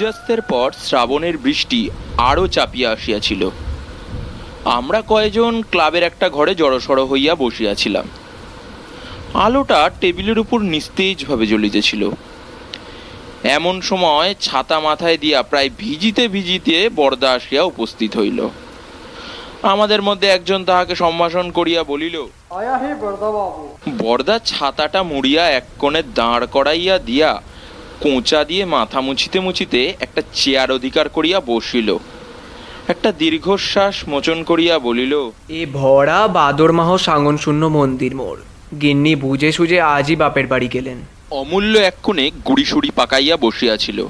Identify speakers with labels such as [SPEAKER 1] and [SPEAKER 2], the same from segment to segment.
[SPEAKER 1] সূর্যাস্তের পর শ্রাবণের বৃষ্টি আরও চাপিয়া আসিয়াছিল। আমরা কয়েকজন ক্লাবের একটা ঘরে জড়সড় হইয়া বসিয়াছিলাম। আলোটা টেবিলের উপর নিস্তেজভাবে জ্বলিতেছিল। এমন সময় ছাতা মাথায় দিয়া প্রায় ভিজিতে ভিজিতে বরদা আসিয়া উপস্থিত হইল। আমাদের মধ্যে একজন তাহাকে সম্ভাষণ করিয়া বলিল বরদা ছাতাটা মুড়িয়া এক কোণে দাঁড় করাইয়া দিয়া কোঁচা দিয়ে মাথা মুছিতে মুছিতে একটা চেয়ার অধিকার করিয়া বসিল। একটা দীর্ঘশ্বাস মোচন করিয়া বলিল
[SPEAKER 2] এ ভরা বাদরমাহ সাঙ্গন শূন্য মন্দির মোড়। গিন্নি বুঝে সুঝে আজই বাপের বাড়ি গেলেন।
[SPEAKER 1] অমূল্য এক কোণে গুড়িসুড়ি পাকাইয়া বসিয়াছিল।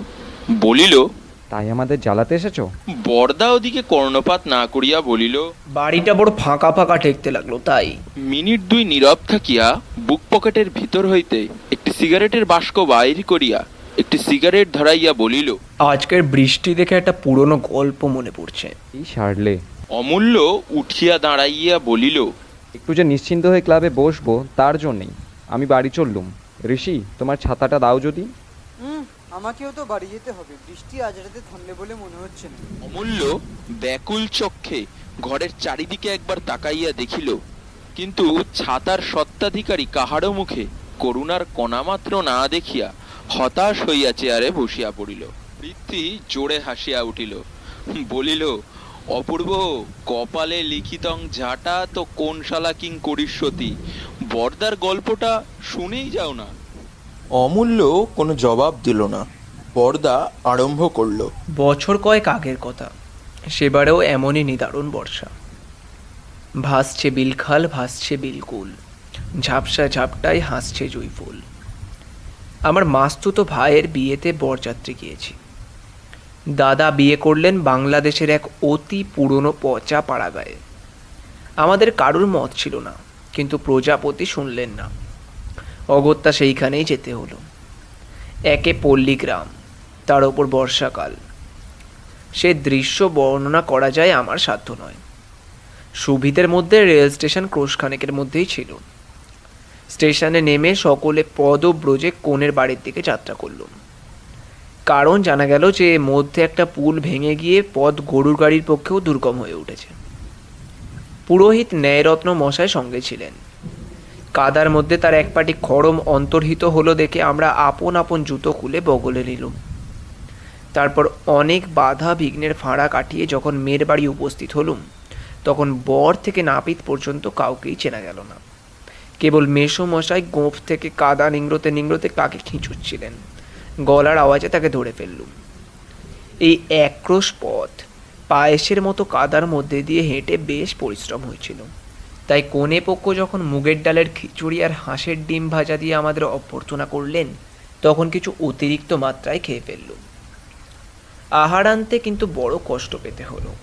[SPEAKER 1] বলিল
[SPEAKER 3] তাই আমাদের জ্বালাতে এসেছ?
[SPEAKER 1] বর্দা ওদিকে কর্ণপাত না করিয়া বলিল
[SPEAKER 2] বাড়িটা বড় ফাঁকা ফাঁকা ঠেকতে লাগল তাই।
[SPEAKER 1] মিনিট দুই নীরব থাকিয়া বুক পকেটের ভিতর হইতে একটি সিগারেটের বাস্ক বাইর করিয়া একটি সিগারেট ধরাইয়া বলিল
[SPEAKER 2] আজকের বৃষ্টি দেখে একটা পুরনো গল্প মনে পড়ছে।
[SPEAKER 3] এই সারলে।
[SPEAKER 1] অমূল্য উঠিয়া দাঁড়াইয়া বলিল
[SPEAKER 3] একটু যে নিশ্চিন্ত হয়ে ক্লাবে বসবো তার জন্যেই। আমি বাড়ি চললুম। ঋষি তোমার ছাতাটা দাও যদি।
[SPEAKER 4] হুম আমাকেও তো বাড়ি যেতে হবে। বৃষ্টি আজ রাতে থামবে বলে মনে হচ্ছে না।
[SPEAKER 1] অমূল্য ব্যাকুল চক্ষে ঘরের চারিদিকে একবার তাকাইয়া দেখিল কিন্তু ছাতার সত্ত্বাধিকারী কাহারও মুখে করুণার কণামাত্র না দেখিয়া হতাশ হইয়া চেয়ারে বসিয়া পড়িল। বৃত্তি জোরে হাসিয়া উঠিল। বলিল অপূর্ব কপালে লিখিতং ঝাটা তো কোন শালা কিং করিষ্যতি বর্দার গল্পটা শুনেই যাও না। অমূল্য কোনো জবাব দিল না। বর্দা আরম্ভ করল
[SPEAKER 2] বছর কয়েক আগের কথা। সেবারেও এমনই নিদারুণ বর্ষা। ভাসছে বিলখাল ভাসছে বিলকুল ঝাপসা ঝাপটায় হাসছে জুইফুল আমার মাস্তুতো ভাইয়ের বিয়েতে বরযাত্রী গিয়েছি। দাদা বিয়ে করলেন বাংলাদেশের এক অতি পুরনো পচা পাড়াগায়ে। আমাদের কারুর মত ছিল না, কিন্তু প্রজাপতি শুনলেন না। অগত্যা সেইখানেই যেতে হলো। একে পল্লী গ্রাম তার ওপর বর্ষাকাল। সে দৃশ্য বর্ণনা করা যায় আমার সাধ্য নয়। সুবিধের মধ্যে রেল স্টেশন ক্রোশখানেকের মধ্যেই ছিল। স্টেশনে নেমে সকলে পদব্রজে কোণের বাড়ির দিকে যাত্রা করলুম কারণ জানা গেল যে মধ্যে একটা পুল ভেঙে গিয়ে পথ গরুর গাড়ির পক্ষেও দুর্গম হয়ে উঠেছে। পুরোহিত ন্যায়রত্ন মশাই সঙ্গে ছিলেন। কাদার মধ্যে তার এক পাটি খড়ম অন্তর্হিত হলো দেখে আমরা আপন আপন জুতো খুলে বগলে নিলুম। তারপর অনেক বাধা বিঘ্নের ফাঁড়া কাটিয়ে যখন মেয়ের বাড়ি উপস্থিত হলুম, তখন বর থেকে নাপিত পর্যন্ত কাউকেই চেনা গেল না। কেবল মেসো মশাই গোঁফ থেকে কাদা নিংড়োতে নিংড়োতে কাকে খিঁচুচ্ছিলেন? গলার আওয়াজে তাকে ধরে ফেললুম। এই একরোশ পথ পায়েসের মতো কাদার মধ্যে দিয়ে হেঁটে বেশ পরিশ্রম হয়েছিল। তাই কোণে পক্ষ যখন মুগের ডালের খিচুড়ি আর হাঁসের ডিম ভাজা দিয়ে আমাদের অভ্যর্থনা করলেন, তখন কিছু অতিরিক্ত মাত্রায় খেয়ে ফেললুম। আহার আনতে কিন্তু বড় কষ্ট পেতে হলো।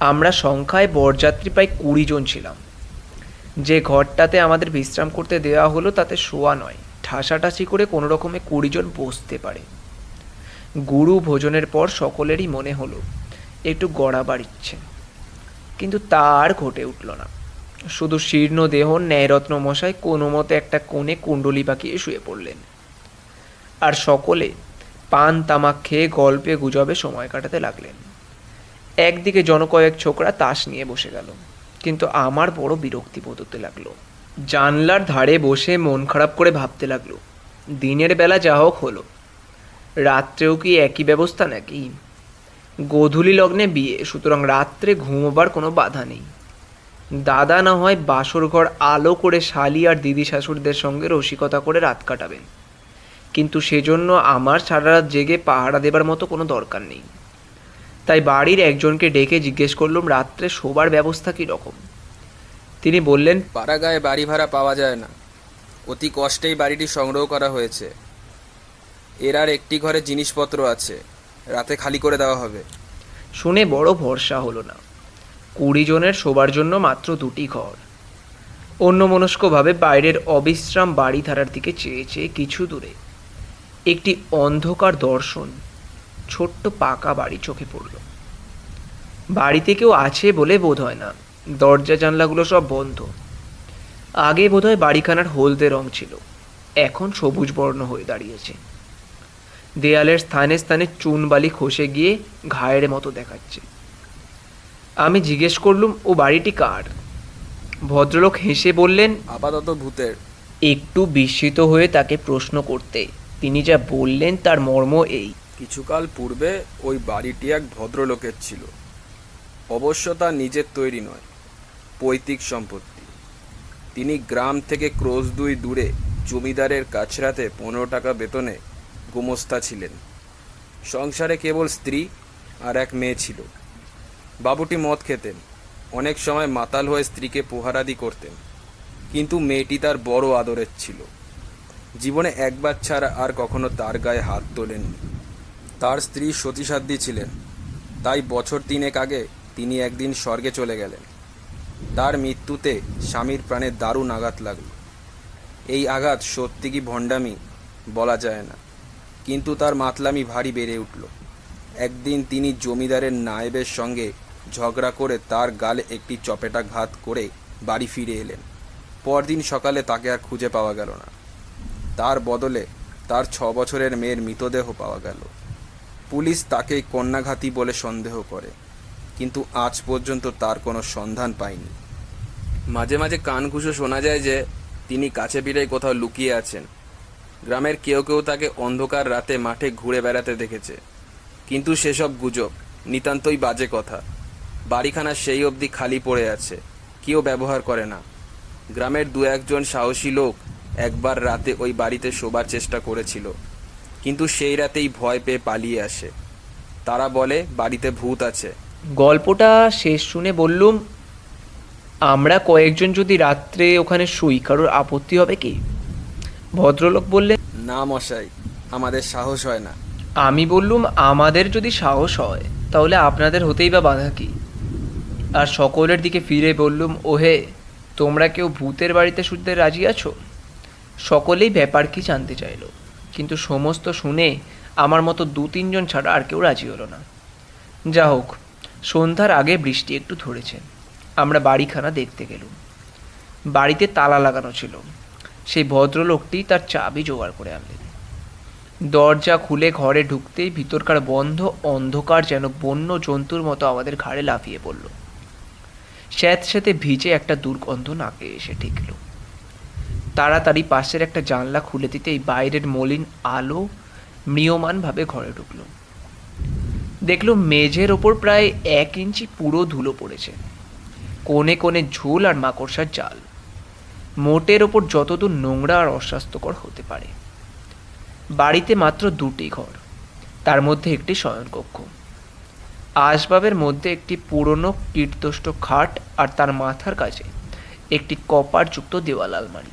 [SPEAKER 2] আমরা সংখ্যায় বরযাত্রী প্রায় কুড়ি জন ছিলাম। যে ঘরটাতে আমাদের বিশ্রাম করতে দেওয়া হলো তাতে শোয়া নয়। ঠাসাঠাসি করে কোনো রকমে কুড়ি জন বসতে পারে। গুরু ভোজনের পর সকলেরই মনে হলো, একটু গড়া বাড়িচ্ছে কিন্তু তা আর ঘটে উঠল না। শুধু শীর্ণ দেহ ন্যায়রত্ন মশাই কোনো মতে একটা কোণে কুণ্ডলি পাকিয়ে শুয়ে পড়লেন। আর সকলে পান তামাক খেয়ে গল্পে গুজবে সময় কাটাতে লাগলেন। একদিকে জনকয়েক ছোকরা তাস নিয়ে বসে গেল। কিন্তু আমার বড় বিরক্তি বোধ হতে লাগল। জানলার ধারে বসে মন খারাপ করে ভাবতে লাগল, দিনের বেলা যা হোক হলো। রাত্রেও কি একই ব্যবস্থা নাকি? গোধূলি লগ্নে বিয়ে, সুতরাং রাত্রে ঘুমোবার কোনো বাধা নেই। দাদা না হয় বাসর ঘর আলো করে শালি আর দিদি শাশুড়দের সঙ্গে রসিকতা করে রাত কাটাবেন। কিন্তু সেজন্য আমার সারা রাত জেগে পাহারা দেবার মতো কোনো দরকার নেই। তাই বাড়ির একজনকে ডেকে জিজ্ঞেস করলাম রাত্রে শোবার ব্যবস্থা কী রকম তিনি বললেন
[SPEAKER 5] পাড়াগায়ে বাড়ি ভাড়া পাওয়া যায় না। অতি কষ্টেই বাড়িটি সংগ্রহ করা হয়েছে। এর আর একটি ঘরে জিনিসপত্র আছে। রাতে খালি করে দেওয়া হবে।
[SPEAKER 2] শুনে বড় ভরসা হলো না। কুড়ি জনের শোবার জন্য মাত্র দুটি ঘর। অন্যমনস্কভাবে বাইরের অবিশ্রাম বাড়ি ধারার দিকে চেয়ে চেয়ে কিছু দূরে একটি অন্ধকার দর্শন ছোট্ট পাকা বাড়ি চোখে পড়ল। বাড়িতে কেউ আছে বলে বোধ হয় না। দরজা জানলাগুলো সব বন্ধ। আগে বোধহয় বাড়িখানার হলদে রং ছিল। এখন সবুজ বর্ণ হয়ে দাঁড়িয়েছে। দেয়ালের স্থানে স্থানে চুনবালি খসে গিয়ে ঘায়ের মতো দেখাচ্ছে। আমি জিজ্ঞেস করলুম ও বাড়িটি কার? ভদ্রলোক হেসে বললেন
[SPEAKER 5] আপাতত ভূতের।
[SPEAKER 2] একটু বিস্মিত হয়ে তাকে প্রশ্ন করতে তিনি যা বললেন তার মর্ম এই।
[SPEAKER 5] কিছুকাল পূর্বে ওই বাড়িটি এক ভদ্রলোকের ছিল। অবশ্য তা নিজের তৈরি নয়, পৈতৃক সম্পত্তি। তিনি গ্রাম থেকে ক্রোশ দুই দূরে জমিদারের কাছরাতে পনেরো টাকা বেতনে গুমস্তা ছিলেন। সংসারে কেবল স্ত্রী আর এক মেয়ে ছিল। বাবুটি মদ খেতেন, অনেক সময় মাতাল হয়ে স্ত্রীকে পোহারাদি করতেন। কিন্তু মেয়েটি তার বড় আদরের ছিল। জীবনে একবার ছাড়া আর কখনো তার গায়ে হাত তোলেননি। তার স্ত্রী সতীসাধ্যী ছিলেন। তাই বছর তিনেক আগে তিনি একদিন স্বর্গে চলে গেলেন। তার মৃত্যুতে স্বামীর প্রাণে দারুণ আঘাত লাগল। এই আঘাত সত্যি কি ভণ্ডামি? বলা যায় না। কিন্তু তার মাতলামি ভারী বেড়ে উঠল। একদিন তিনি জমিদারের নায়েবের সঙ্গে ঝগড়া করে তার গালে একটি চপেটা ঘাত করে বাড়ি ফিরে এলেন। পরদিন সকালে তাকে আর খুঁজে পাওয়া গেল না। তার বদলে তার ছ বছরের মেয়ের মৃতদেহ পাওয়া গেল। পুলিশ তাকে কন্যাঘাতী বলে সন্দেহ করে, কিন্তু আজ পর্যন্ত তার কোনো সন্ধান পায়নি। মাঝে মাঝে কানকুশো শোনা যায় যে তিনি কাছে পিঠে কোথাও লুকিয়ে আছেন। গ্রামের কেউ কেউ তাকে অন্ধকার রাতে মাঠে ঘুরে বেড়াতে দেখেছে। কিন্তু সেসব গুজব নিতান্তই বাজে কথা। বাড়িখানা সেই অবধি খালি পড়ে আছে, কেউ ব্যবহার করে না। গ্রামের দু একজন সাহসী লোক একবার রাতে ওই বাড়িতে শোবার চেষ্টা করেছিল। কিন্তু সেই রাতেই ভয় পেয়ে পালিয়ে আসে। তারা বলে বাড়িতে ভূত আছে।
[SPEAKER 2] গল্পটা শেষ শুনে বললুম আমরা কয়েকজন যদি রাত্রে ওখানে শুই কারোর আপত্তি হবে কি? ভদ্রলোক বললেন
[SPEAKER 5] না মশাই আমাদের সাহস হয় না।
[SPEAKER 2] আমি বললুম আমাদের যদি সাহস হয় তাহলে আপনাদের হতেই বা বাধা কি? আর সকলের দিকে ফিরে বললুম ওহে তোমরা কেউ ভূতের বাড়িতে শুনতে রাজি আছো? সকলেই ব্যাপার কি জানতে চাইলো। কিন্তু সমস্ত শুনে আমার মতো দু তিনজন ছাড়া আর কেউ রাজি হলো না। যা হোক, সন্ধ্যার আগে বৃষ্টি একটু ধরেছে। আমরা বাড়িখানা দেখতে গেলুম। বাড়িতে তালা লাগানো ছিল। সেই ভদ্রলোকটি তার চাবি জোগাড় করে আনলেন। দরজা খুলে ঘরে ঢুকতেই ভিতরকার বন্ধ অন্ধকার যেন বন্য জন্তুর মতো আমাদের ঘাড়ে লাফিয়ে পড়ল। স্যাঁতস্যাঁতে ভিজে একটা দুর্গন্ধ নাকে এসে ঠেকল। তাড়াতাড়ি পাশের একটা জানলা খুলে দিতেই বাইরের মলিন আলো ম্রিয়মানভাবে ঘরে ঢুকলো। দেখল মেঝের ওপর প্রায় এক ইঞ্চি পুরো ধুলো পড়েছে। কোণে কোণে ঝোল আর মাকড়সার জাল। মোটের ওপর যতদূর নোংরা আর অস্বাস্থ্যকর হতে পারে। বাড়িতে মাত্র দুটি ঘর, তার মধ্যে একটি শয়নকক্ষ। আসবাবের মধ্যে একটি পুরনো কীর্তষ্ট খাট আর তার মাথার কাছে একটি কপারযুক্ত দেওয়াল আলমারি।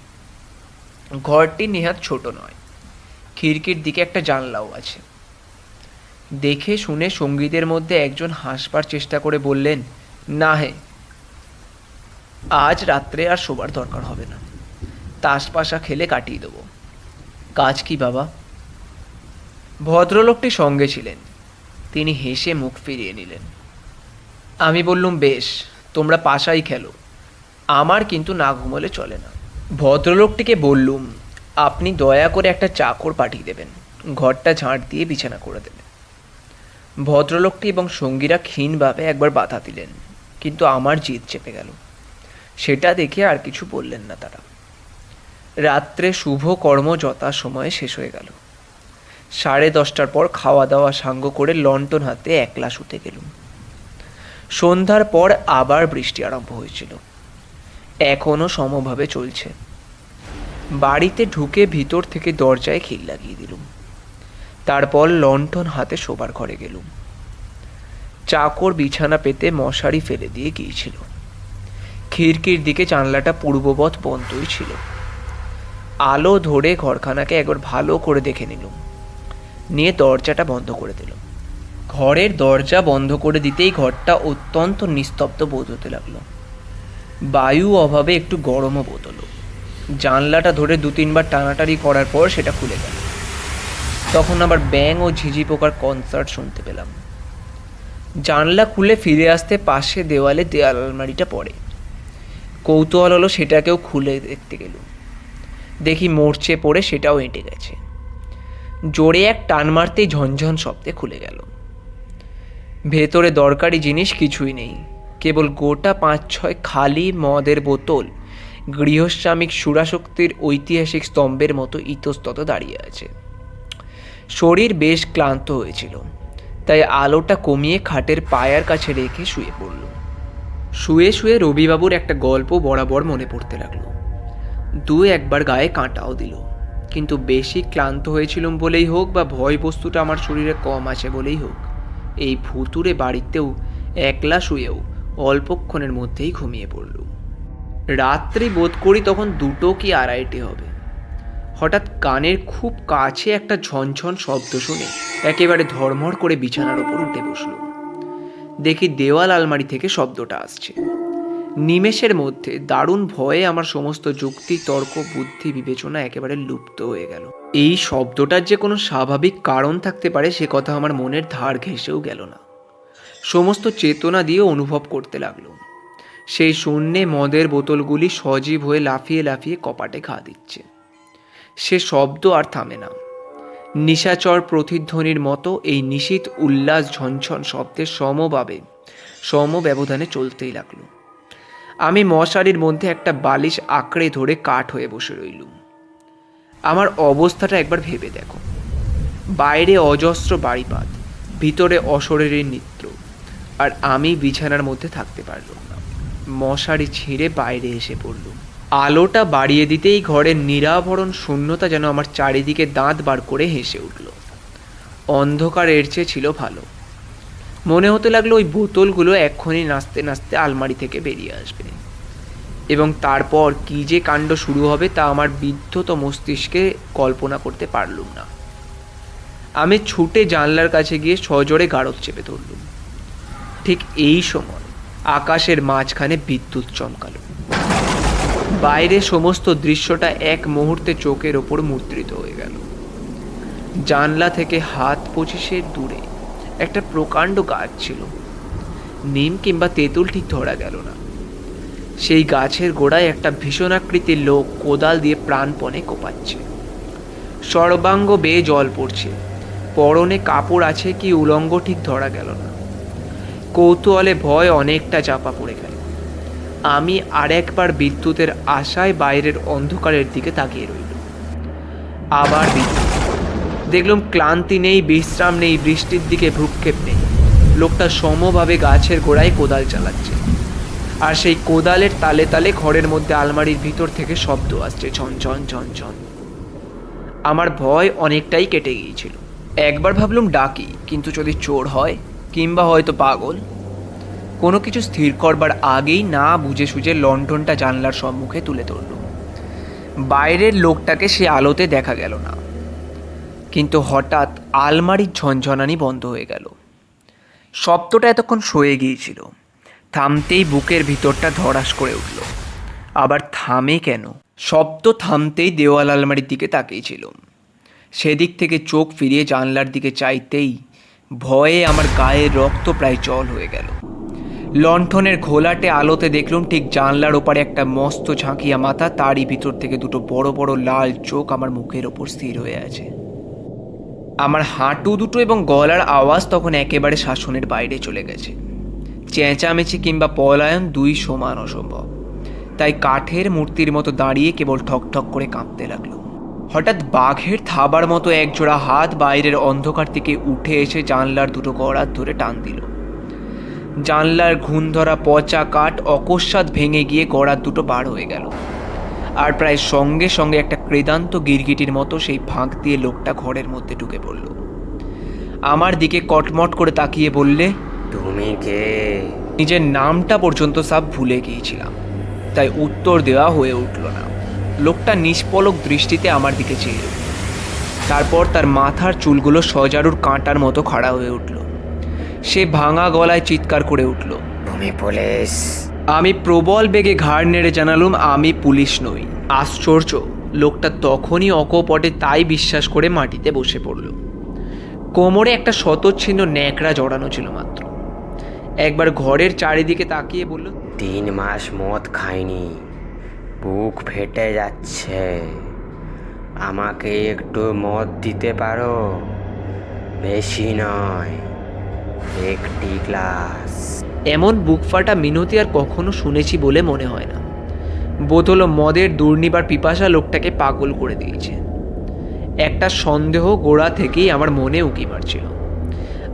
[SPEAKER 2] ঘরটি নেহাত ছোট নয়। খিড়কির দিকে একটা জানলাও আছে। দেখে শুনে সঙ্গীদের মধ্যে একজন হাসবার চেষ্টা করে বললেন, না হে, আজ রাত্রে আর শোবার দরকার হবে না। তাস পাশা খেলে কাটিয়ে দেবো। কাজ কি বাবা? ভদ্রলোকটি সঙ্গে ছিলেন। তিনি হেসে মুখ ফিরিয়ে নিলেন। আমি বললুম, বেশ, তোমরা পাশাই খেলো। আমার কিন্তু না ঘুমোলে চলে না। ভদ্রলোকটিকে বললুম, আপনি দয়া করে একটা চাকর পাঠিয়ে দেবেন। ঘরটা ঝাঁট দিয়ে বিছানা করে দেবেন। ভদ্রলোকটি এবং সঙ্গীরা ক্ষীণভাবে একবার বাধা দিলেন, কিন্তু আমার জিদ চেপে গেল। সেটা দেখে আর কিছু বললেন না তারা। রাত্রে শুভ কর্ম যথা সময়ে শেষ হয়ে গেল। সাড়ে দশটার পর খাওয়া দাওয়া সাঙ্গ করে লন্ঠন হাতে একলা শুতে গেলুম। সন্ধ্যার পর আবার বৃষ্টি আরম্ভ হয়েছিল। এখনও সমভাবে চলছে। বাড়িতে ঢুকে ভিতর থেকে দরজায় খিল লাগিয়ে দিলুম। তারপর লণ্ঠন হাতে শোবার ঘরে গেলুম। চাকর বিছানা পেতে মশারি ফেলে দিয়ে গিয়েছিল। খিড়কির দিকে জানলাটা পূর্ববৎ বন্ধই ছিল। আলো ধরে ঘরখানাকে একবার ভালো করে দেখে নিলুম। নিয়ে দরজাটা বন্ধ করে দিল ঘরের দরজা বন্ধ করে দিতেই ঘরটা অত্যন্ত নিস্তব্ধ বোধ হতে লাগল। বায়ু অভাবে একটু গরমও বোধ হলো। জানলাটা ধরে দু তিনবার টানাটানি করার পর সেটা খুলে গেল। তখন আবার ব্যাং ও ঝিঝি পোকার কনসার্ট শুনতে পেলাম। জানলা খুলে ফিরে আসতে পাশে দেওয়ালে দেয়াল আলমারিটা পড়ে। কৌতূহল হলো সেটাকেও খুলে দেখতে গেলুম। দেখি মরচে পড়ে সেটাও এঁটে গেছে। জোরে এক টান মারতেই ঝনঝন শব্দে খুলে গেল। ভেতরে দরকারি জিনিস কিছুই নেই। কেবল গোটা পাঁচ ছয় খালি মদের বোতল। গৃহস্বামিক সুরাশক্তির ঐতিহাসিক স্তম্ভের মতো ইতস্তত দাঁড়িয়ে আছে। শরীর বেশ ক্লান্ত হয়েছিল, তাই আলোটা কমিয়ে খাটের পায়ার কাছে রেখে শুয়ে পড়ল। শুয়ে শুয়ে রবিবাবুর একটা গল্প বরাবর মনে পড়তে লাগল। দু একবার গায়ে কাঁটাও দিল, কিন্তু বেশি ক্লান্ত হয়েছিলাম বলেই হোক বা ভয় বস্তুটা আমার শরীরে কম আছে বলেই হোক, এই ভুতুরে বাড়িতেও একলা শুয়েও অল্পক্ষণের মধ্যেই ঘুমিয়ে পড়ল। রাত্রি বোধ করি তখন দুটো কি আড়াইটে হবে। হঠাৎ কানের খুব কাছে একটা ঝনঝন শব্দ শুনে একেবারে ধর্মর করে বিছানার ওপর উঠে বসল। দেখি দেওয়াল আলমারি থেকে শব্দটা আসছে। নিমেষের মধ্যে দারুণ ভয়ে আমার সমস্ত যুক্তি, তর্ক, বুদ্ধি, বিবেচনা একেবারে লুপ্ত হয়ে গেল। এই শব্দটার যে কোনো স্বাভাবিক কারণ থাকতে পারে, সে কথা আমার মনের ধার ঘেঁষেও গেল না। সমস্ত চেতনা দিয়ে অনুভব করতে লাগল। সেই শূন্যে মদের বোতলগুলি সজীব হয়ে লাফিয়ে লাফিয়ে কপাটে ঘা দিচ্ছে। সে শব্দ আর থামে না। নিশাচর প্রতিধ্বনির মতো এই নিশীত উল্লাস ঝনঝন শব্দের সমভাবে সম ব্যবধানে চলতেই লাগল। আমি মশারির মধ্যে একটা বালিশ আঁকড়ে ধরে কাঠ হয়ে বসে রইলুম। আমার অবস্থাটা একবার ভেবে দেখো। বাইরে অজস্র বাড়িপাত, ভিতরে অশরীরের নৃত্য। আর আমি বিছানার মধ্যে থাকতে পারলাম না। মশারি ছিঁড়ে বাইরে এসে পড়লুম। আলোটা বাড়িয়ে দিতেই ঘরের নিরাভরণ শূন্যতা যেন আমার চারিদিকে দাঁত বার করে হেসে উঠল। অন্ধকার এর চেয়ে ছিল ভালো। মনে হতে লাগল ওই বোতলগুলো এক্ষুনি নাচতে নাচতে আলমারি থেকে বেরিয়ে আসবে। এবং তারপর কী যে কাণ্ড শুরু হবে তা আমার বিদ্ধত মস্তিষ্কে কল্পনা করতে পারলুম না। আমি ছুটে জানলার কাছে গিয়ে সজোরে গাঢ় চেপে ধরলুম। ঠিক এই সময় আকাশের মাঝখানে বিদ্যুৎ চমকালো। বাইরে সমস্ত দৃশ্যটা এক মুহূর্তে চোখের ওপর মুদ্রিত হয়ে গেল। জানলা থেকে হাত পঁচিশের দূরে একটা প্রকাণ্ড গাছ ছিল। নিম কিংবা তেঁতুল ঠিক ধরা গেল না। সেই গাছের গোড়ায় একটা ভীষণাকৃতির লোক কোদাল দিয়ে প্রাণপণে কোপাচ্ছে। সর্বাঙ্গ বেয়ে জল পড়ছে। পরনে কাপড় আছে কি উলঙ্গ ঠিক ধরা গেল না। কৌতূহলে ভয় অনেকটা চাপা পড়ে গেল। আমি আরেকবার বিদ্যুতের আশায় বাইরের অন্ধকারের দিকে তাকিয়ে রইল। আবার বিদ্যুৎ। দেখলাম ক্লান্তি নেই, বিশ্রাম নেই, বৃষ্টির দিকে ভ্রুক্ষেপ নেই। লোকটা সমভাবে গাছের গোড়ায় কোদাল চালাচ্ছে। আর সেই কোদালের তালে তালে ঘরের মধ্যে আলমারির ভিতর থেকে শব্দ আসছে, ঝন ঝন ঝন ঝন। আমার ভয় অনেকটাই কেটে গিয়েছিল। একবার ভাবলুম ডাকি, কিন্তু যদি চোর হয়? কিংবা হয়তো পাগল। কোনো কিছু স্থির করবার আগেই না বুঝে সুঝে লণ্ঠনটা জানলার সম্মুখে তুলে ধরল। বাইরের লোকটাকে সে আলোতে দেখা গেল না। কিন্তু হঠাৎ আলমারির ঝনঝনানি বন্ধ হয়ে গেল। শব্দটা এতক্ষণ সয়ে গিয়েছিল। থামতেই বুকের ভিতরটা ধরাস করে উঠল। আবার থামে কেন? শব্দ থামতেই দেওয়াল আলমারির দিকে তাকিয়েছিল সেদিক থেকে চোখ ফিরিয়ে জানলার দিকে চাইতেই ভয়ে আমার গায়ের রক্ত প্রায় জল হয়ে গেল। লণ্ঠনের ঘোলাটে আলোতে দেখলুম ঠিক জানলার ওপারে একটা মস্ত ঝাঁকিয়া মাথা, তারই ভিতর থেকে দুটো বড় বড় লাল চোখ আমার মুখের ওপর স্থির হয়ে আছে। আমার হাঁটু দুটো এবং গলার আওয়াজ তখন একেবারে শাসনের বাইরে চলে গেছে। চেঁচামেচি কিংবা পলায়ন দুই সমান অসম্ভব। তাই কাঠের মূর্তির মতো দাঁড়িয়ে কেবল ঠকঠক করে কাঁপতে লাগল। হঠাৎ বাঘের থাবার মতো একজোড়া হাত বাইরের অন্ধকার থেকে উঠে এসে জানলার দুটো গড়ার ধরে টান দিল। জানলার ঘুণ ধরা পচা কাঠ অকস্মাৎ ভেঙে গিয়ে গড়ার দুটো বার হয়ে গেল। আর প্রায় সঙ্গে সঙ্গে একটা ক্রেদান্ত গিরগিটির মতো সেই ফাঁক দিয়ে লোকটা ঘরের মধ্যে ঢুকে পড়ল। আমার দিকে কটমট করে তাকিয়ে বললে
[SPEAKER 6] তুমি কে?
[SPEAKER 2] নিজের নামটা পর্যন্ত সব ভুলে গিয়েছিলাম। তাই উত্তর দেওয়া হয়ে উঠল না। লোকটা নিষ্পলক দৃষ্টিতে আমার দিকে চেয়ে। তারপর তার মাথার চুলগুলো সজারুর কাঁটার মতো খাড়া হয়ে উঠল। সে ভাঙা গলায় চিৎকার করে উঠল
[SPEAKER 6] তুমি পুলিশ?
[SPEAKER 2] আমি প্রবল বেগে ঘাড় নেড়ে জানালুম আমি পুলিশ নই। আশ্চর্য লোকটা তখনই অকপটে তাই বিশ্বাস করে মাটিতে বসে পড়ল। কোমরে একটা শতচ্ছিন্ন ন্যাকড়া জড়ানো ছিল মাত্র। একবার ঘরের চারিদিকে তাকিয়ে বলল
[SPEAKER 6] তিন মাস মদ খাইনি। বুক ফেটে যাচ্ছে। আমাকে একটু মদ দিতে পারো? বেশি নয়, একটি গ্লাস।
[SPEAKER 2] এমন বুক ফাটা মিনতি আর কখনো শুনেছি বলে মনে হয় না। বোতল ও মদের দুর্নিবার পিপাসা লোকটাকে পাগল করে দিয়েছে। একটা সন্দেহ গোড়া থেকেই আমার মনে উঁকি মারছিল।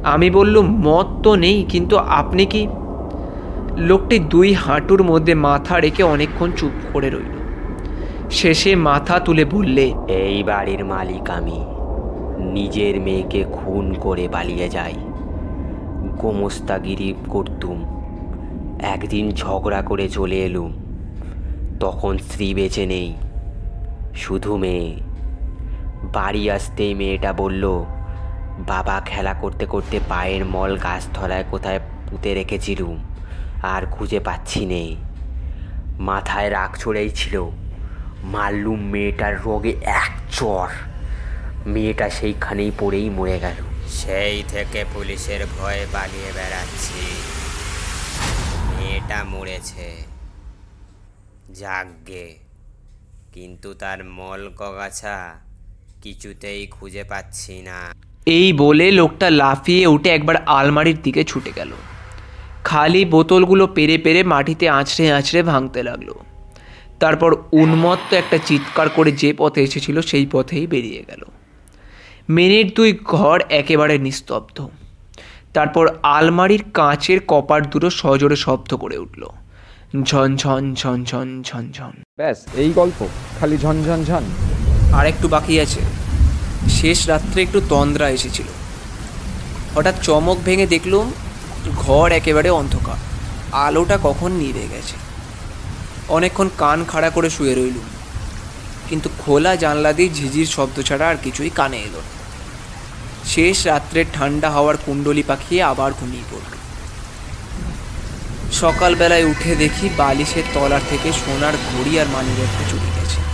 [SPEAKER 2] আমি বললুম, মদ তো নেই, কিন্তু আপনি কি লোকটি দুই হাঁটুর মধ্যে মাথা রেখে অনেকক্ষণ চুপ করে রইল। শেষে মাথা তুলে বললে,
[SPEAKER 6] এই বাড়ির মালিক আমি। নিজের মেয়েকে খুন করে পালিয়ে যাই। গোমস্তাগিরি করতুম। একদিন ঝগড়া করে চলে এলুম। তখন স্ত্রী বেঁচে নেই। শুধু মেয়ে। বাড়ি আসতেই মেয়েটা বলল, বাবা খেলা করতে করতে পায়ের মল গাছ ধরায় কোথায় পুঁতে রেখেছিলুম আর খুঁজে পাচ্ছি নে মাথায় রাগ চড়েই ছিল মারলুম মেয়েটার রোগে এক চর। মেয়েটা সেইখানেই পড়েই মরে গেল। সেই থেকে পুলিশের ভয়ে পালিয়ে বেড়াচ্ছি। মেয়েটা মরেছে যাগ্গে কিন্তু তার মল কগাছা কিছুতেই খুঁজে পাচ্ছি না।
[SPEAKER 2] এই বলে লোকটা লাফিয়ে উঠে একবার আলমারির দিকে ছুটে গেল। খালি বোতলগুলো পেরে পেরে মাটিতে আঁচড়ে আঁচড়ে ভাঙতে লাগল। তারপর উন্মত্ত একটা চিৎকার করে যে পথে এসেছিল সেই পথেই বেরিয়ে গেল। মিনিট দুই ঘর একেবারে নিস্তব্ধ। তারপর আলমারির কাঁচের কপাট দুটো সজোরে শব্দ করে উঠল। ঝন ঝন ঝন ঝন ঝন ঝন।
[SPEAKER 3] ব্যাস এই গল্প খালি ঝনঝন ঝন
[SPEAKER 2] আর একটু বাকি আছে। শেষ রাত্রে একটু তন্দ্রা এসেছিল। হঠাৎ চমক ভেঙে দেখলুম ঘর একেবারে অন্ধকার। আলোটা কখন নিভে গেছে? অনেকক্ষণ কান খাড়া করে শুয়ে রইলুম। কিন্তু খোলা জানলা দিয়ে ঝিঝির শব্দ ছাড়া আর কিছুই কানে এলো না। শেষ রাত্রে ঠান্ডা হাওয়ার কুণ্ডলি পাখিয়ে আবার ঘুমিয়ে পড়ল। সকালবেলায় উঠে দেখি বালিশের তলার থেকে সোনার ঘড়ি আর মানিব্যাগটা চলে গেছে।